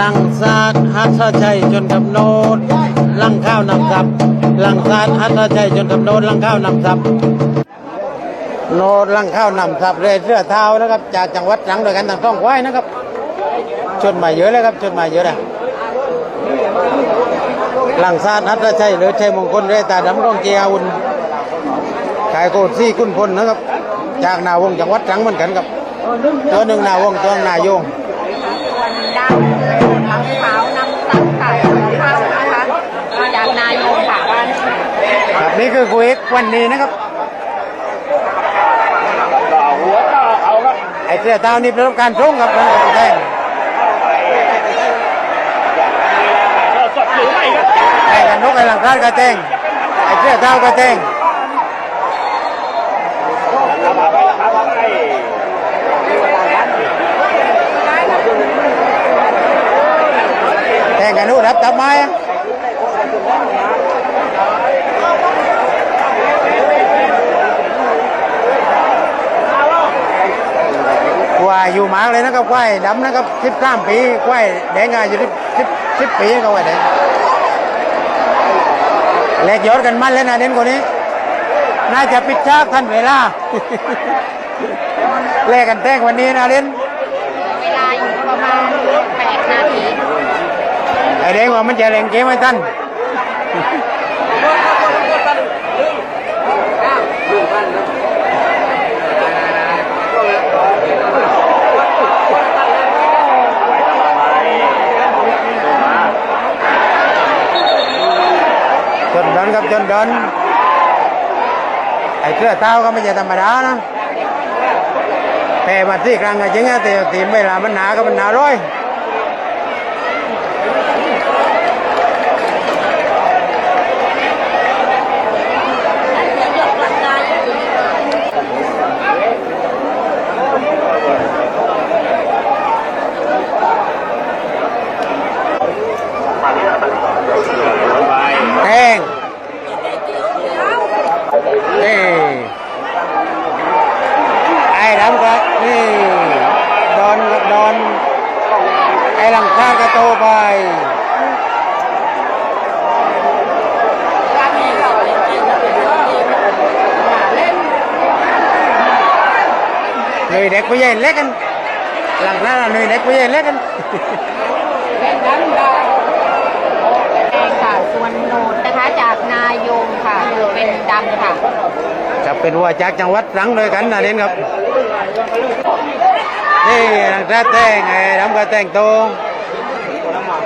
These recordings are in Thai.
ลังซาดฮัทชัยจนกับโนดลังข้าวนำทับลังซาดฮัทชัยจนกับโนดลังข้าวนำทับโนดลังข้าวนำทับเรือเสื้อเท้านะครับ จากจังหวัดตรังโดยกันทางต้องควนะครับชนมาเยอะเลยครับชนมาเยอะเลยลังซาดฮัทชัยหรือชัยมงคลเรตาดำกองเจียอุ่นขายโกดซี่คุณพลนะครับ จากนาวงจังหวัดตรังเหมือนกันครับตัวหนึ่งนาวงตัวหนึ่งนายง ขาวนำตับไก่เข้านะคะจากนายกค่ะวันครับนี่คือคุยวันนี้นะครับไอ้เสื้อเท้านี่เป็นรการส่งครับท่านะแท่งไอ้กันนกไอ้หลังคาดกระแตงไอ้เสื้อเท้ากระแตง งกันนู้นรับตับไม้ควายอยู่หมากเลยนะครับควายดำนะครับสิบสามปีควายแดงอายุสิบสิบสิบปีก็ควาแดงแลกยอดกันมันแล้วนะเด่นคนนี้ น่าจะปิดฉากทันเวลาแลกกันแต้งวันนี้นะเด่นเวลาอยู่ประมาณ8น ไอแดงว่ามันจะแรงเกมไม่ทันจนดันครับจนดันไอ้เสื้อเท้าก็ไม่ใช่ธรรมดานะแต่มาที่กลางก็จริงนะแต่ทีมเวลามันหนาก็มันหนาร้อย แทงนี่ไอ้ดำก็นี่ดอนกับดอนไอ้หลังคาก็โตไปหนุ่ยเด็กผู้ใหญ่เล็กกัน หลังคาหนุ่ยเด็กผู้ใหญ่เล็กกันแดงค่ะส่วนโหนดนะคะจากนายงค่ะเป็นดำค่ะ จะเป็นวัวจากจังหวัดตรังด้วยกันนะเล่นครับ นี่นางกระแตงไอ้ดำกระแตงโตนี่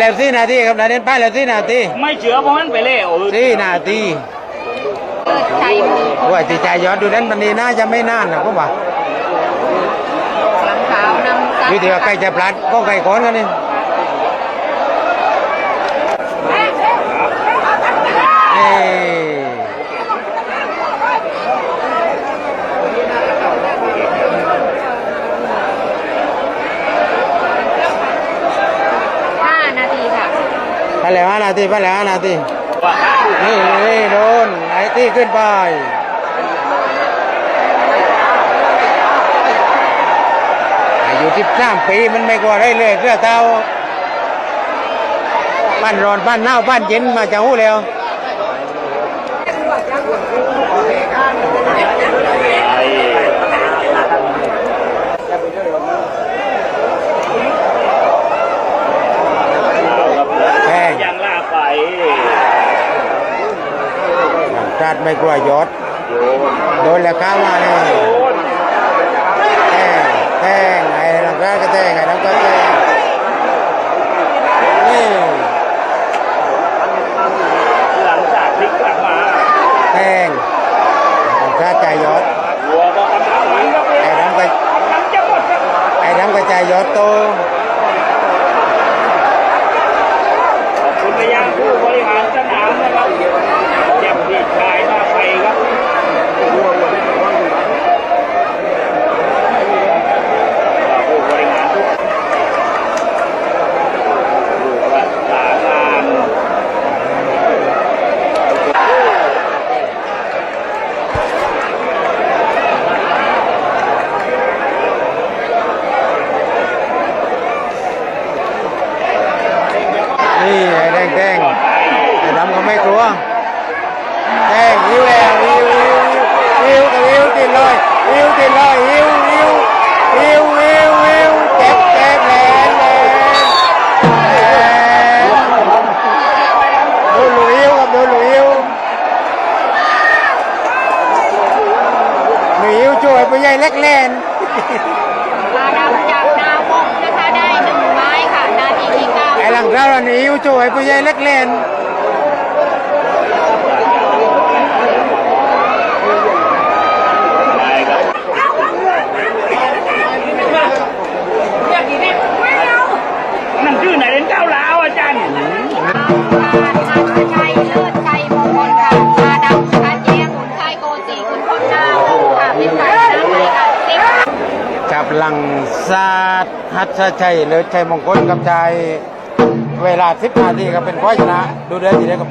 แล้วสี่นาทีครับนาเด่นไปแล้วสี่นาทีไม่เชื่อเพราะมันไปเล่โอ้ยสี่นาทีเปิดใจมือว่าจิตใจย้อนดูนั้นวันนี้น่าจะไม่นานนะผมว่าหลังขาวนำตับอยู่ที่ว่าใกล้จะพลัดก็ไก่ก้อนกันนี่นี่ห้านาทีค่ะ ไป แล้วห้านาทีไปแล้วห้านาทีนี่นี่โดนไอตี้ขึ้นไปอายุสิบสามปีมันไม่กลัวได้เลยเรื่อเท้าบ้านร้อนบ้านหนาวบ้านเย็นมาจะหู้แล้ว ไอ้ แพง ยังล่าไป ชาติไม่กลัวยศโดนแล้วข้ามาเลยแทงแทงไอ้น้ำก็แทงไอ้น้ำก็แทงนี่หลังจากพลิกกลับมาแทงน้ำก็ใจยศหัวก็กำลังหลังก็เป็นไอ้น้ำก็กำลังจะหมดครับไอ้น้ำก็ใจยศโต ขอบคุณไปยังผู้บริหาร งแดง ไอ้ดำก็ไม่กลัวแดงหิวแล้วหิวหิวหิวกับหิวติดเลยหิวติดเลยหิวหิวหิวหิวหิวเจ็บเจ็บแหลนแหลนแหลนดูหลุยหิวกับดูหลุยหิวหลุยหิวช่วยผู้ใหญ่เล็กแลนปลาดำจากนาวงนะคะได้หนึ่งไม้ค่ะ นาทีที่เก้าไอ้หลังเราเราหนีอยู่ช่วยผู้ใหญ่เล็กแลน กับหลังศาสตร์หัตชัยเลิศชัยมงคลกับชายเวลาสิบนาทีครับเป็นข้อชนะ ดูเดือดทีเดียวกับ